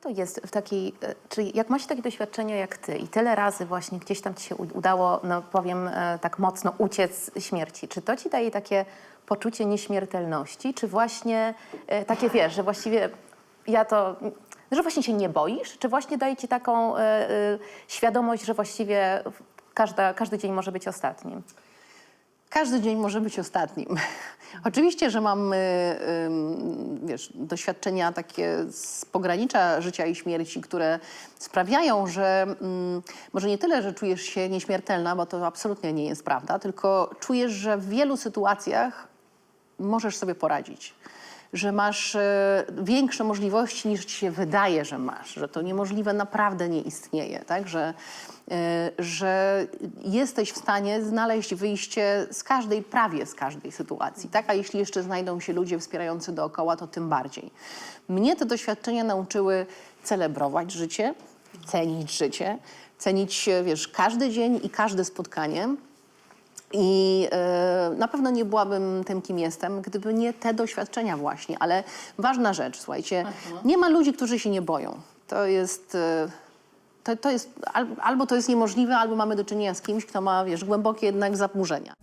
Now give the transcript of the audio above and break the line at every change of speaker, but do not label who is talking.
to jest w takiej, e, czyli jak macie takie doświadczenia jak ty i tyle razy właśnie gdzieś tam ci się udało, no powiem e, tak mocno, uciec śmierci, czy to ci daje takie poczucie nieśmiertelności, czy właśnie e, takie wiesz, że właściwie ja to, że właśnie się nie boisz, czy właśnie daje ci taką świadomość, że właściwie każda, każdy dzień może być ostatnim?
Każdy dzień może być ostatnim. Oczywiście, że mam y, wiesz, doświadczenia takie z pogranicza życia i śmierci, które sprawiają, że mm, może nie tyle, że czujesz się nieśmiertelna, bo to absolutnie nie jest prawda, tylko czujesz, że w wielu sytuacjach możesz sobie poradzić. Że masz e, większe możliwości niż ci się wydaje, że masz, że to niemożliwe naprawdę nie istnieje, tak? Że, e, że jesteś w stanie znaleźć wyjście z każdej, prawie z każdej sytuacji, tak? A jeśli jeszcze znajdą się ludzie wspierający dookoła, to tym bardziej. Mnie te doświadczenia nauczyły celebrować życie, cenić życie, cenić, e, wiesz, każdy dzień i każde spotkanie. I e, na pewno nie byłabym tym, kim jestem, gdyby nie te doświadczenia właśnie. Ale ważna rzecz, słuchajcie, nie ma ludzi, którzy się nie boją. To jest... E, to, to jest al, albo to jest niemożliwe, albo mamy do czynienia z kimś, kto ma, wiesz, głębokie jednak zaburzenia.